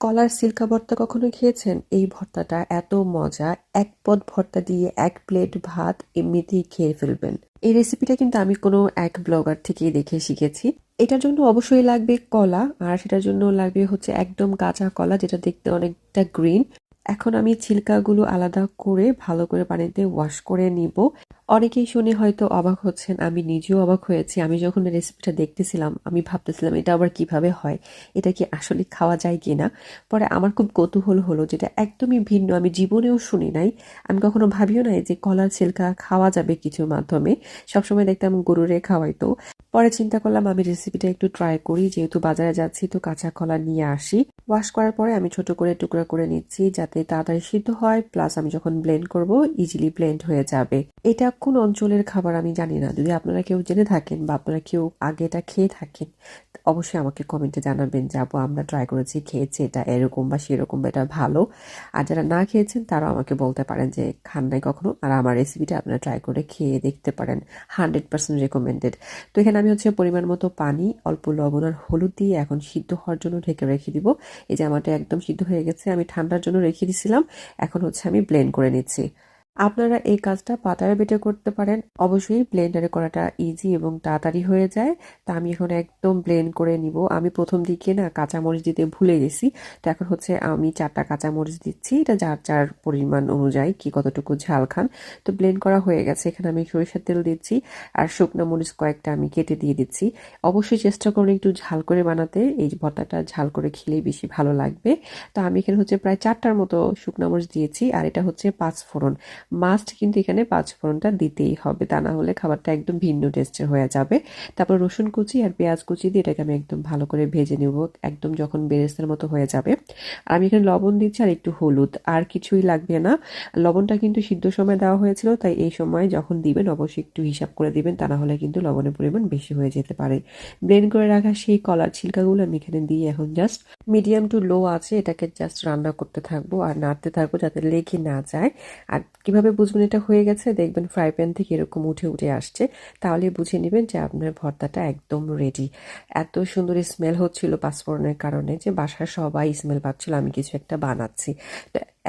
কলার সিল্কা ভর্তা কখনো খেয়েছেন? এই ভর্তাটা এত মজা, এক পদ ভর্তা দিয়ে এক প্লেট ভাত এমনিতেই খেয়ে ফেলবেন। এই রেসিপিটা কিন্তু আমি কোনো এক ব্লগার থেকেই দেখে শিখেছি। এটার জন্য অবশ্যই লাগবে কলা, আর সেটার জন্য লাগবে হচ্ছে একদম কাঁচা কলা, যেটা দেখতে অনেকটা গ্রিন এখন আমি ছিলকাগুলো আলাদা করে ভালো করে পানিতে ওয়াশ করে নিব। অনেকেই শুনে হয়তো অবাক হচ্ছেন, আমি নিজেও অবাক হয়েছি। আমি যখন রেসিপিটা দেখতেছিলাম, আমি ভাবতেছিলাম, এটা আবার কীভাবে হয়? এটা কি আসলে খাওয়া যায় কি না পরে আমার খুব কৌতূহল হলো যেটা একদমই ভিন্ন। আমি জীবনেও শুনি নাই। আমি কখনো ভাবিও নাই যে কলার ছিলকা খাওয়া যাবে কিছুর মাধ্যমে। সবসময় দেখতাম গরুরে খাওয়াইতো। পরে চিন্তা করলাম, আমি রেসিপিটা একটু ট্রাই করি। যেহেতু বাজারে যাচ্ছি, তো কাঁচা কলা নিয়ে আসি। ওয়াশ করার পরে আমি ছোট করে টুকরা করে নিচ্ছি যাতে তাড়াতাড়ি সিদ্ধ হয়। প্লাস আমি যখন ব্লেন্ড করব ইজিলি ব্লেন্ড হয়ে যাবে। এটা কোন অঞ্চলের খাবার আমি জানি না। যদি আপনারা কেউ জেনে থাকেন বা আপনারা কেউ আগে এটা খেয়ে থাকেন, অবশ্যই আমাকে কমেন্টে জানাবেন যে যাব আমরা ট্রাই করেছি, খেয়েছি এটা এরকম বা সেরকম বা এটা ভালো। আর যারা না খেয়েছেন, তারাও আমাকে বলতে পারেন যে, খান নাই কখনো। আর আমার রেসিপিটা আপনারা ট্রাই করে খেয়ে দেখতে পারেন হান্ড্রেড পার্সেন্ট রেকমেন্ডেড তো এখানে আমি হচ্ছে পরিমাণ মতো পানি, অল্প লবণ আর হলুদ দিয়ে এখন সিদ্ধ হওয়ার জন্য ঢেকে রেখে দিব। এই যে আমারটা একদম সিদ্ধ হয়ে গেছে, আমি ঠান্ডার জন্য রেখে দিছিলাম, এখন হচ্ছে আমি ব্লেন্ড করে নিচ্ছি। আপনারা এই কাজটা পাতায় বেটে করতে পারেন। অবশ্যই ব্লেন্ডারে করাটা ইজি এবং তাড়াতাড়ি হয়ে যায়। তা আমি এখন একদম ব্লেন্ড করে নিব। আমি প্রথম দিকে না কাঁচামরিচ দিতে ভুলে গেছি। তো এখন হচ্ছে আমি চারটা কাঁচামরিচ দিচ্ছি। এটা যার যার পরিমাণ অনুযায়ী কি কতটুকু ঝাল খান। তো ব্লেন্ড করা হয়ে গেছে। এখানে আমি সরিষার তেল দিচ্ছি আর শুকনো মরিচ কয়েকটা আমি কেটে দিয়ে দিচ্ছি। অবশ্যই চেষ্টা করুন একটু ঝাল করে বানাতে। এই ভর্তাটা ঝাল করে খেলেই বেশি ভালো লাগবে। তো আমি এখানে হচ্ছে প্রায় চারটার মতো শুকনো মরিচ দিয়েছি। আর এটা হচ্ছে পাঁচ ফোড়ন মাস্ট কিন্তু এখানে পাঁচ ফোড়নটা দিতেই হবে। তা না হলে খাবারটা একদম ভিন্ন টেস্টের হয়ে যাবে। তারপর রসুন কুচি আর পেঁয়াজ কুচি দিয়ে এটাকে আমি একদম ভালো করে ভেজে নেব। একদম যখন বেরেস্তার মতো হয়ে যাবে। আর আমি এখানে লবণ দিচ্ছি আর একটু হলুদ। আর কিছুই লাগবে না। লবণটা কিন্তু সিদ্ধ সময় দেওয়া হয়েছিল, তাই এই সময় যখন দিবেন অবশ্যই একটু হিসাব করে দিবেন। তা না হলে কিন্তু লবণের পরিমাণ বেশি হয়ে যেতে পারে। ব্লেন্ড করে রাখা সেই কলার ছিলকাগুলো আমি এখানে দিয়ে এখন জাস্ট মিডিয়াম টু লো আছে, এটাকে জাস্ট রান্না করতে থাকব আর নাড়তে থাকব যাতে লেগে না যায়। আর কীভাবে বুঝবেন এটা হয়ে গেছে? দেখবেন ফ্রাই প্যান থেকে এরকম উঠে উঠে আসছে। তাহলে বুঝে নেবেন যে আপনার ভর্তাটা একদম রেডি এত সুন্দর স্মেল হচ্ছিল পাঁচফোড়নের কারণে যে বাসার সবাই স্মেল পাচ্ছিল, আমি কিছু একটা বানাচ্ছি।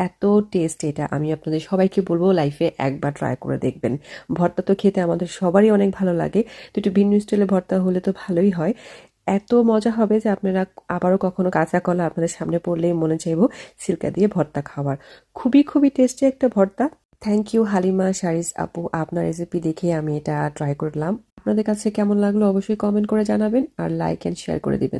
এত টেস্ট এটা। আমি আপনাদের সবাইকে বলব লাইফে একবার ট্রাই করে দেখবেন। ভর্তা তো খেতে আমাদের সবারই অনেক ভালো লাগে। তো একটু ভিন্ন স্টাইলে ভর্তা হলে তো ভালোই হয়। এত মজা হবে যে আপনারা আবারও কখনো কাঁচা কলা আপনাদের সামনে পড়লেই মনে চাইব, সিল্কা দিয়ে ভর্তা খাওয়ার। খুবই খুবই টেস্টি একটা ভর্তা। থ্যাংক ইউ হালিমা শারিস আপু আপনার রেসিপি দেখে আমি এটা ট্রাই করলাম। আপনাদের কাছে কেমন লাগল অবশ্যই কমেন্ট করে জানাবেন আর লাইক অ্যান্ড শেয়ার করে দিবেন।